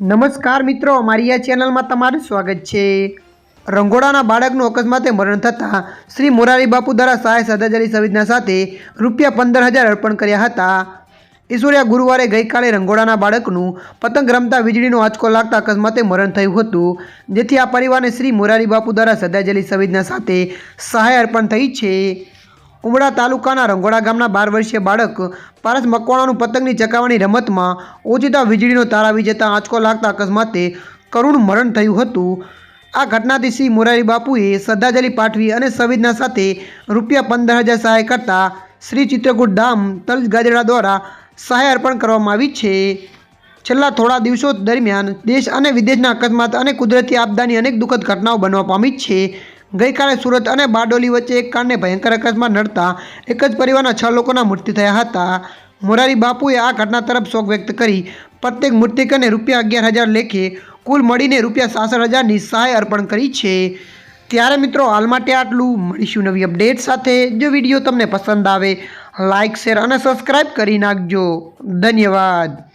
નમસ્કાર મિત્રો મારી આ ચેનલમાં તમારું સ્વાગત છે. રંગોળાના બાળકનું અકસ્માતે મરણ થતાં શ્રી મોરારી બાપુ દ્વારા સહાય સદાજારી સંવેદના સાથે રૂપિયા પંદર હજાર અર્પણ કર્યા હતા. ઈશ્વરિયા ગુરુવારે ગઈકાલે રંગોળાના બાળકનું પતંગ રમતા વીજળીનો આંચકો લાગતા અકસ્માતે મરણ થયું હતું, જેથી આ પરિવારને શ્રી મોરારી બાપુ દ્વારા સદાજલી સંવેદના સાથે સહાય અર્પણ થઈ છે. ઉમડા તાલુકાના રંગોળા ગામના બાર વર્ષીય બાળક પારસ મકવાણાનું પતંગની ચકાવવાની રમતમાં ઓચિતા વીજળીનો તાર આવી જતાં આંચકો લાગતા અકસ્માતે કરુણ મરણ થયું હતું. આ ઘટનાથી શ્રી મોરારી બાપુએ શ્રદ્ધાંજલિ પાઠવી અને સંવેદના સાથે રૂપિયા પંદર હજાર સહાય કરતા શ્રી ચિત્રકૂટ ધામ તલ ગાજડા દ્વારા સહાય અર્પણ કરવામાં આવી છે. છેલ્લા થોડા દિવસો દરમિયાન દેશ અને વિદેશના અકસ્માત અને કુદરતી આપદાની અનેક દુઃખદ ઘટનાઓ બનવા પામી છે. ગઈકાલે સુરત અને બારડોલી વચ્ચે એક કારને ભયંકર અકસ્માત નડતા એક જ પરિવારના છ લોકોના મૃત્યુ થયા હતા. મોરારી બાપુએ આ ઘટના તરફ શોક વ્યક્ત કરી. પ્રત્યેક મૃતકને રૂપિયા અગિયાર હજાર લેખે, કુલ મળીને રૂપિયા સાસઠ હજારની સહાય અર્પણ કરી છે. ત્યારે મિત્રો, હાલ માટે આટલું. મળીશું નવી અપડેટ સાથે. જો વીડિયો તમને પસંદ આવે લાઇક શેર અને સબસ્ક્રાઈબ કરી નાખજો. ધન્યવાદ.